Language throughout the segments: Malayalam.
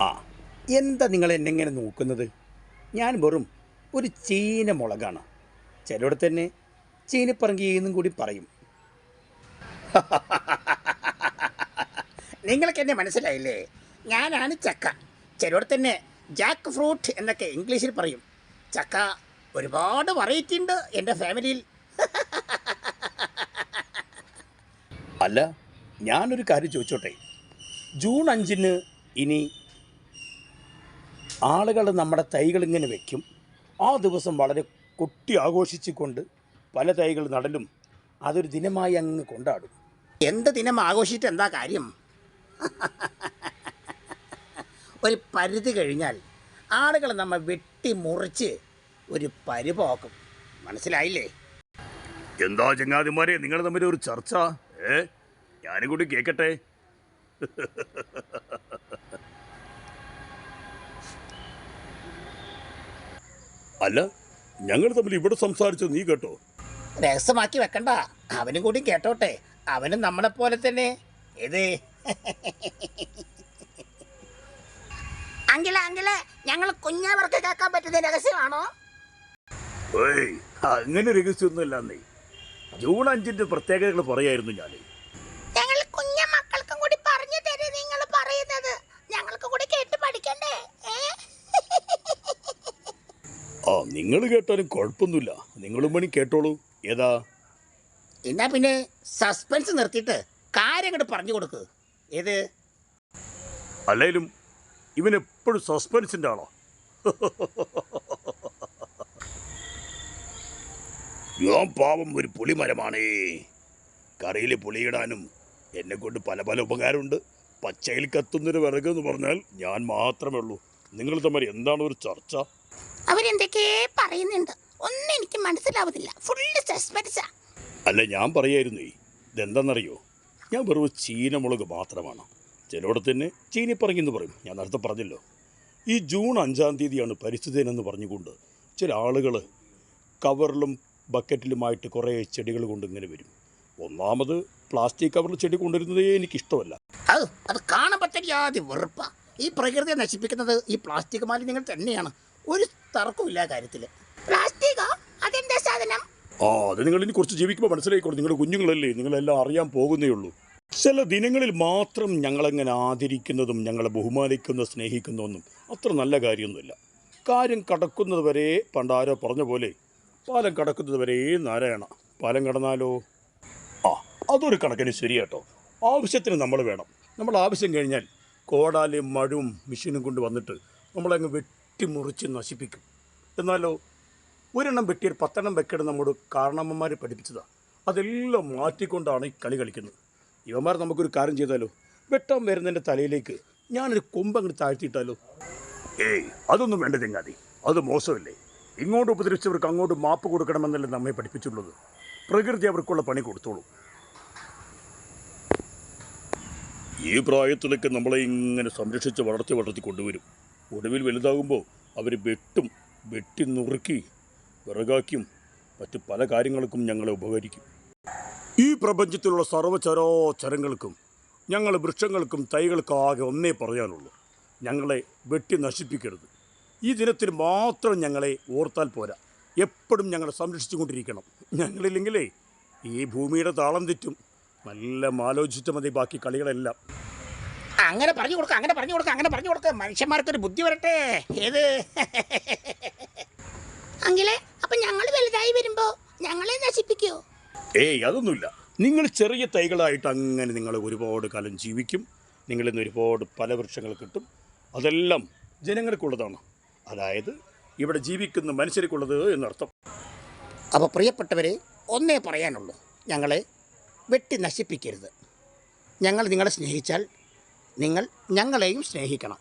ആ. എന്താ നിങ്ങൾ എന്നെ ഇങ്ങനെ നോക്കുന്നത്? ഞാൻ വെറും ഒരു ചീന മുളകാണ്. ചിലയിടത്ത് തന്നെ ചീനിപ്പറങ്കി എന്നും കൂടി പറയും. നിങ്ങൾക്ക് എന്നെ മനസ്സിലായില്ലേ? ഞാനാണ് ചക്ക. ചിലയിടത്ത് തന്നെ ജാക്ക് ഫ്രൂട്ട് എന്നൊക്കെ ഇംഗ്ലീഷിൽ പറയും. ചക്ക ഒരുപാട് വെറൈറ്റി ഉണ്ട് എന്റെ ഫാമിലിയിൽ. അല്ല ഞാനൊരു കാര്യം ചോദിച്ചോട്ടെ? ജൂൺ അഞ്ചിന് ഇനി ആളുകൾ നമ്മുടെ തൈകൾ ഇങ്ങനെ വെക്കും. ആ ദിവസം വളരെ കൊട്ടി ആഘോഷിച്ചുകൊണ്ട് പല തൈകൾ നടലും അതൊരു ദിനമായി അങ്ങ് കൊണ്ടാടും. എന്ത് ദിനം ആഘോഷിച്ചിട്ട് എന്താ കാര്യം? ഒരു പരിധി കഴിഞ്ഞാൽ ആളുകൾ നമ്മൾ വെട്ടി മുറിച്ച് ഒരു പരിപോക്കും. മനസ്സിലായില്ലേ? എന്താ ചങ്ങാതിമാരെ നിങ്ങൾ തമ്മിൽ ഒരു ചർച്ച? ഏ? ഞാനും കൂടി കേൾക്കട്ടെ അല്ല ഞങ്ങൾ തമ്മിൽ ഇവിടെ സംസാരിച്ചത് നീ കേട്ടോ. രഹസ്യമാക്കി വെക്കണ്ട. അവനും കൂടി കേട്ടോട്ടെ. അവനും നമ്മളെ പോലെ തന്നെ. ഇത്. അങ്കിളെ അങ്കിളെ ഞങ്ങൾ കുഞ്ഞവർക്ക് കേൾക്കാൻ പറ്റുന്ന രഹസ്യമാണോ? ഏയ് അങ്ങനെ രഹസ്യമൊന്നുമില്ല നീ ജൂൺ അഞ്ചിന്റെ പ്രത്യേകതകൾ പറയായിരുന്നു ഞാൻ ഞങ്ങൾ കുഞ്ഞ മക്കൾക്കും കൂടി പറഞ്ഞു തരും നിങ്ങൾ പറയുന്നത് ഞങ്ങൾക്ക് കൂടി കേട്ട് പഠിക്കണ്ടേ ഏ? ആ നിങ്ങൾ കേട്ടാലും കുഴപ്പമൊന്നുമില്ല. നിങ്ങളും പണി കേട്ടോളൂ. ഏതാ? എന്നാ പിന്നെ സസ്പെൻസ് നിർത്തിയിട്ട് കാര്യം അങ്ങോട്ട് പറഞ്ഞു കൊടുക്ക്. ഏത്? അല്ലേലും ഇവൻ എപ്പോഴും സസ്പെൻസിന്റെ ആണോ ഞാൻ പാവം ഒരു പുളിമരമാണേ. കറിയിൽ പുളിയിടാനും എന്നെ കൊണ്ട് പല പല ഉപകാരമുണ്ട്. പച്ചയിൽ കത്തുന്നൊരു വിറക് എന്ന് പറഞ്ഞാൽ ഞാൻ മാത്രമേ ഉള്ളൂ. നിങ്ങൾ തമ്മിൽ എന്താണ് ഒരു ചർച്ച? അവരെന്തൊക്കെ പറയുന്നുണ്ട് ഒന്നും എനിക്ക് മനസ്സിലാവുന്നില്ല. ഫുള്ള് സസ്പെൻസാ അല്ല ഞാൻ പറയായിരുന്നേ ഇതെന്താണെന്നറിയോ ഞാൻ വെറും ചീനമുളക് മാത്രമാണ്. ചിലയിടത്ത് തന്നെ ചീനിപ്പറങ്ങി എന്ന് പറയും. ഞാൻ നേരത്തെ പറഞ്ഞല്ലോ. ഈ ജൂൺ അഞ്ചാം തീയതിയാണ് പരിസ്ഥിതി ദിനം എന്ന് പറഞ്ഞുകൊണ്ട് ചില ആളുകൾ കവറിലും ബക്കറ്റിലുമായിട്ട് കുറേ ചെടികൾ കൊണ്ട് ഇങ്ങനെ വരും. ഒന്നാമത് പ്ലാസ്റ്റിക് കവറിൽ ചെടി കൊണ്ടുവരുന്നതേ എനിക്കിഷ്ടമല്ല. അത് അത് കാണുമ്പോൾ തന്നെ വെറുപ്പാ. ഈ പ്രകൃതിയെ നശിപ്പിക്കുന്നത് ഈ പ്ലാസ്റ്റിക് മാലിന്യങ്ങൾ തന്നെയാണ്. ഒരു തർക്കമില്ല കാര്യത്തിൽ പ്ലാസ്റ്റിക്കോ സാധനം? അത് നിങ്ങൾ ഇനി കുറച്ച് ജീവിക്കുമ്പോൾ മനസ്സിലായിക്കോളൂ. നിങ്ങളുടെ കുഞ്ഞുങ്ങളല്ലേ? നിങ്ങളെല്ലാം അറിയാൻ പോകുന്നേ ഉള്ളൂ. ചില ദിനങ്ങളിൽ മാത്രം ഞങ്ങളെങ്ങനെ ആദരിക്കുന്നതും ഞങ്ങളെ ബഹുമാനിക്കുന്ന സ്നേഹിക്കുന്നതൊന്നും അത്ര നല്ല കാര്യമൊന്നുമില്ല. കാര്യം കടക്കുന്നത് വരെ പണ്ടാരോ പറഞ്ഞ പോലെ പാലം കടക്കുന്നത് വരെ നാരായണ. പാലം കടന്നാലോ? ആ അതൊരു കണക്കിന് ശരിയാട്ടോ. ആവശ്യത്തിന് നമ്മൾ വേണം. നമ്മൾ ആവശ്യം കഴിഞ്ഞാൽ കോടാലും മഴവും മെഷീനും കൊണ്ട് വന്നിട്ട് നമ്മളങ്ങ് വെട്ടിമുറിച്ച് നശിപ്പിക്കും. എന്നാലോ ഒരെണ്ണം വെട്ടിയൊരു പത്തെണ്ണം വെക്കണം നമ്മുടെ കാരണമ്മമാർ പഠിപ്പിച്ചതാണ് അതെല്ലാം മാറ്റിക്കൊണ്ടാണ് ഈ കളി കളിക്കുന്നത്. ഇവന്മാർ നമുക്കൊരു കാര്യം ചെയ്താലോ വെട്ടാൻ വരുന്നതിന്റെ തലയിലേക്ക് ഞാനൊരു കൊമ്പ് അങ്ങോട്ട് താഴ്ത്തിയിട്ടാലോ? ഏയ് അതൊന്നും വേണ്ട തെങ്ങാതി അത് മോശമല്ലേ? ഇങ്ങോട്ട് ഉപദ്രവിച്ചവർക്ക് അങ്ങോട്ട് മാപ്പ് കൊടുക്കണമെന്നല്ലേ നമ്മെ പഠിപ്പിച്ചുള്ളത്. പ്രകൃതി അവർക്കുള്ള പണി കൊടുത്തോളൂ. ഈ പ്രായത്തിലൊക്കെ നമ്മളെ ഇങ്ങനെ സംരക്ഷിച്ച് വളർത്തി വളർത്തി കൊണ്ടുവരും. ഒടുവിൽ വലുതാകുമ്പോൾ അവർ വെട്ടും വെട്ടി നുറുക്കി വിറകാക്കിയും മറ്റ് പല കാര്യങ്ങൾക്കും ഞങ്ങളെ ഉപകരിക്കും. ഈ പ്രപഞ്ചത്തിലുള്ള സർവചരാചരങ്ങൾക്കും ഞങ്ങൾ വൃക്ഷങ്ങൾക്കും തൈകൾക്കും ആകെ ഒന്നേ പറയാനുള്ളൂ. ഞങ്ങളെ വെട്ടി നശിപ്പിക്കരുത്. ഈ ദിനത്തിൽ മാത്രം ഞങ്ങളെ ഓർത്താൽ പോരാ. എപ്പോഴും ഞങ്ങളെ സംരക്ഷിച്ചു കൊണ്ടിരിക്കണം ഞങ്ങളില്ലെങ്കിലേ ഈ ഭൂമിയുടെ താളം തെറ്റും. നല്ല ആലോചിച്ചിട്ട് മതി ബാക്കി കളികളെല്ലാം. അങ്ങനെ പറഞ്ഞു കൊടുക്കുക അങ്ങനെ പറഞ്ഞു കൊടുക്കുക അങ്ങനെ പറഞ്ഞു കൊടുക്ക. മനുഷ്യന്മാർക്കൊരു ബുദ്ധി വരട്ടെ. ഏത്? അങ്കിളെ അപ്പൊ ഞങ്ങൾ വലുതായി വരുമ്പോ ഞങ്ങളെ നശിപ്പിക്കോ? ഏയ് അതൊന്നുമില്ല. നിങ്ങൾ ചെറിയ തൈകളായിട്ട് അങ്ങനെ നിങ്ങൾ ഒരുപാട് കാലം ജീവിക്കും. നിങ്ങളിൽ നിന്ന് ഒരുപാട് പല വൃക്ഷങ്ങൾ കിട്ടും. അതെല്ലാം ജനങ്ങൾക്കുള്ളതാണ്. അതായത് ഇവിടെ ജീവിക്കുന്ന മനുഷ്യർക്കുള്ളത് എന്നർത്ഥം. അപ്പോൾ പ്രിയപ്പെട്ടവരെ ഒന്നേ പറയാനുള്ളൂ. ഞങ്ങളെ വെട്ടി നശിപ്പിക്കരുത്. ഞങ്ങൾ നിങ്ങളെ സ്നേഹിച്ചാൽ നിങ്ങൾ ഞങ്ങളെയും സ്നേഹിക്കണം.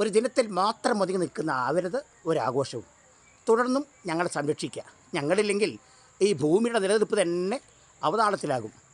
ഒരു ദിനത്തിൽ മാത്രം ഒതുങ്ങി നിൽക്കുന്ന ആവരുത് ഒരാഘോഷവും. തുടർന്നും ഞങ്ങളെ സംരക്ഷിക്കുക. ഞങ്ങളില്ലെങ്കിൽ ഈ ഭൂമിയുടെ നിലനിൽപ്പ് തന്നെ അവതാളത്തിലാകും.